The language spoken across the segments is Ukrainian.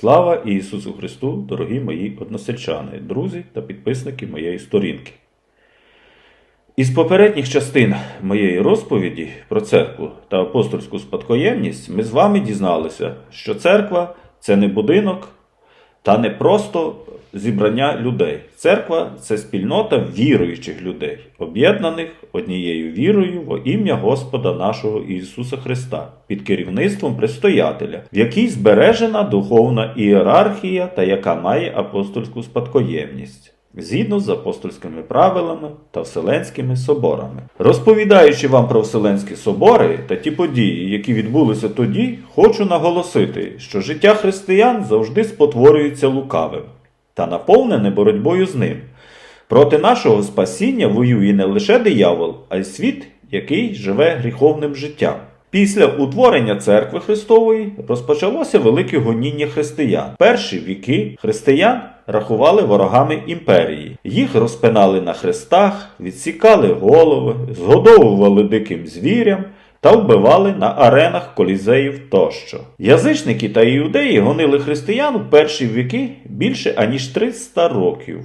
Слава Ісусу Христу, дорогі мої односельчани, друзі та підписники моєї сторінки. Із попередніх частин моєї розповіді про церкву та апостольську спадкоємність ми з вами дізналися, що церква це не будинок та не просто зібрання людей. Церква це спільнота віруючих людей, об'єднаних однією вірою во ім'я Господа нашого Ісуса Христа під керівництвом предстоятеля, в якій збережена духовна ієрархія та яка має апостольську спадкоємність. Згідно з апостольськими правилами та вселенськими соборами. Розповідаючи вам про вселенські собори та ті події, які відбулися тоді, хочу наголосити, що життя християн завжди спотворюється лукавим та наповнене боротьбою з ним. Проти нашого спасіння воює не лише диявол, а й світ, який живе гріховним життям. Після утворення церкви Христової розпочалося велике гоніння християн. Перші віки християн рахували ворогами імперії. Їх розпинали на хрестах, відсікали голови, згодовували диким звірям та вбивали на аренах колізеїв тощо. Язичники та іудеї гонили християн у перші віки більше аніж 300 років.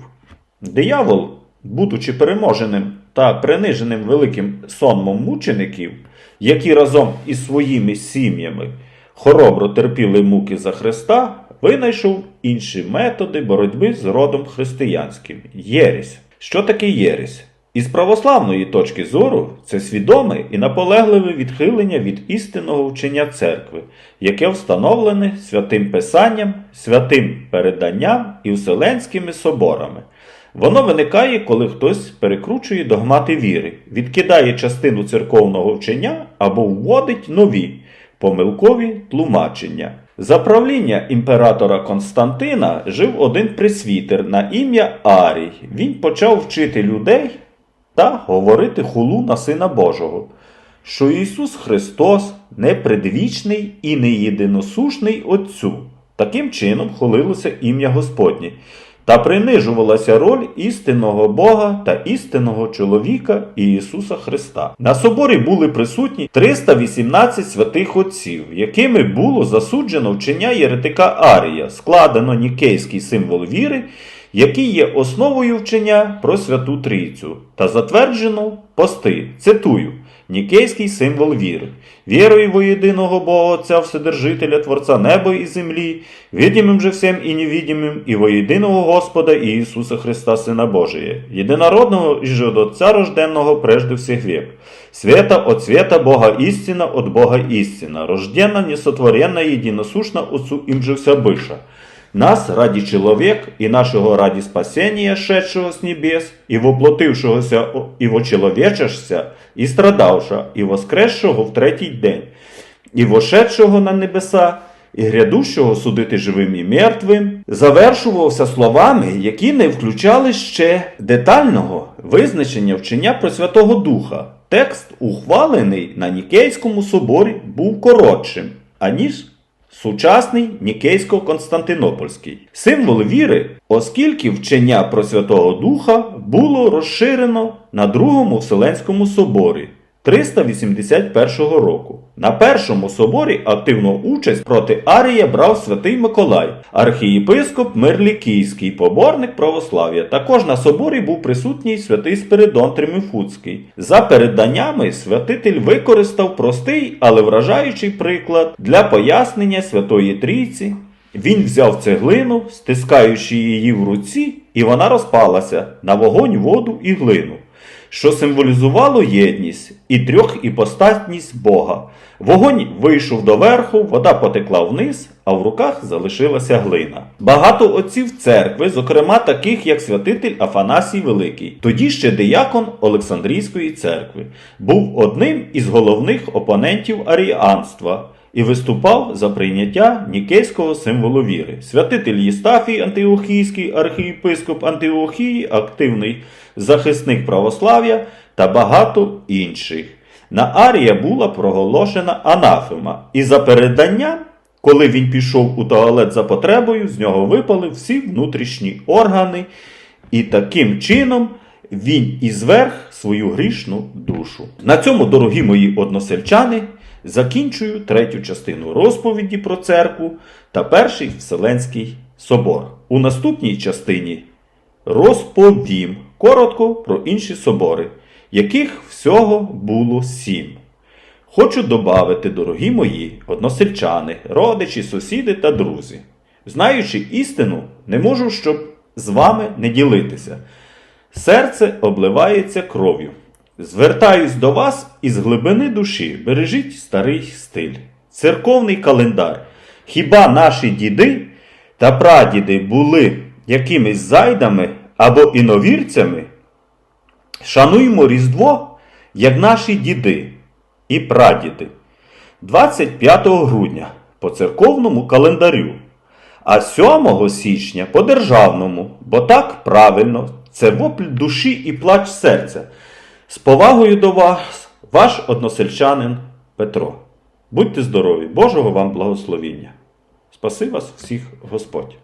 Диявол, будучи переможеним та приниженим великим сонмом мучеників, які разом із своїми сім'ями хоробро терпіли муки за Христа, винайшов інші методи боротьби з родом християнським єресь. Що таке єресь? Із православної точки зору це свідоме і наполегливе відхилення від істинного вчення церкви, яке встановлене святим Писанням, святим переданням і вселенськими соборами. Воно виникає, коли хтось перекручує догмати віри, відкидає частину церковного вчення або вводить нові помилкові тлумачення. За правління імператора Константина жив один пресвітер на ім'я Арій. Він почав вчити людей та говорити хулу на Сина Божого, що Ісус Христос не предвічний і не єдиносушний Отцю. Таким чином хулилося ім'я Господнє та принижувалася роль істинного Бога та істинного чоловіка Ісуса Христа. На соборі були присутні 318 святих отців, якими було засуджено вчення єретика Арія, складено нікейський символ віри, який є основою вчення про Святу Трійцю, та затверджено пости. Цитую. Нікейський символ віри. Вірою во єдиного Бога Отця Вседержителя, Творця неба і землі, видимим же всем і невидимим, і во єдиного Господа і Ісуса Христа, Сина Божия, єдинородного і же от Отця рожденного прежде всех век. Света от света Бога истина, от Бога истина, рождена, несотворенна, единосушна Отцу им же вся быша. Нас ради человек и нашего ради спасения, шедшего с небес, и воплотившегося, и вочеловечешся, и страдавша, и воскресшого в третій день, і вошедшого на небеса, і грядущого судити живим і мертвим, завершувався словами, які не включали ще детального визначення вчення про Святого Духа. Текст, ухвалений на Нікейському соборі, був коротшим, аніж Сучасний Нікейсько-Константинопольський. Символ віри, оскільки вчення про Святого Духа було розширено на Другому Вселенському соборі 381 року. На першому соборі активну участь проти Арія брав святий Миколай, архієпископ Мирлікійський, поборник православ'я. Також на соборі був присутній святий Спиридон Триміфуцький. За переданнями святитель використав простий, але вражаючий приклад для пояснення Святої Трійці. Він взяв цеглину, стискаючи її в руці, і вона розпалася на вогонь, воду і глину що символізувало єдність і трьохіпостатність Бога. Вогонь вийшов доверху, вода потекла вниз, а в руках залишилася глина. Багато отців церкви, зокрема таких як святитель Афанасій Великий, тоді ще диякон Олександрійської церкви, був одним із головних опонентів аріанства. І виступав за прийняття нікейського символу віри. Святитель Єстафій Антиохійський, архієпископ Антиохії, активний захисник православ'я та багато інших. На Арія була проголошена анафема, і за переданням, коли він пішов у туалет за потребою, з нього випали всі внутрішні органи, і таким чином він і зверх свою грішну душу. На цьому, дорогі мої односельчани, закінчую третю частину розповіді про церкву та перший Вселенський собор. У наступній частині розповім коротко про інші собори, яких всього було сім. Хочу добавити, дорогі мої, односельчани, родичі, сусіди та друзі. Знаючи істину, не можу, щоб з вами не ділитися. Серце обливається кров'ю. Звертаюсь до вас із глибини душі, бережіть старий стиль, церковний календар. Хіба наші діди та прадіди були якимись зайдами або іновірцями? Шануймо Різдво, як наші діди і прадіди. 25 грудня по церковному календарю, а 7 січня по державному, бо так правильно, це вопль душі і плач серця. З повагою до вас, ваш односельчанин Петро. Будьте здорові, Божого вам благословіння. Спаси вас всіх Господь.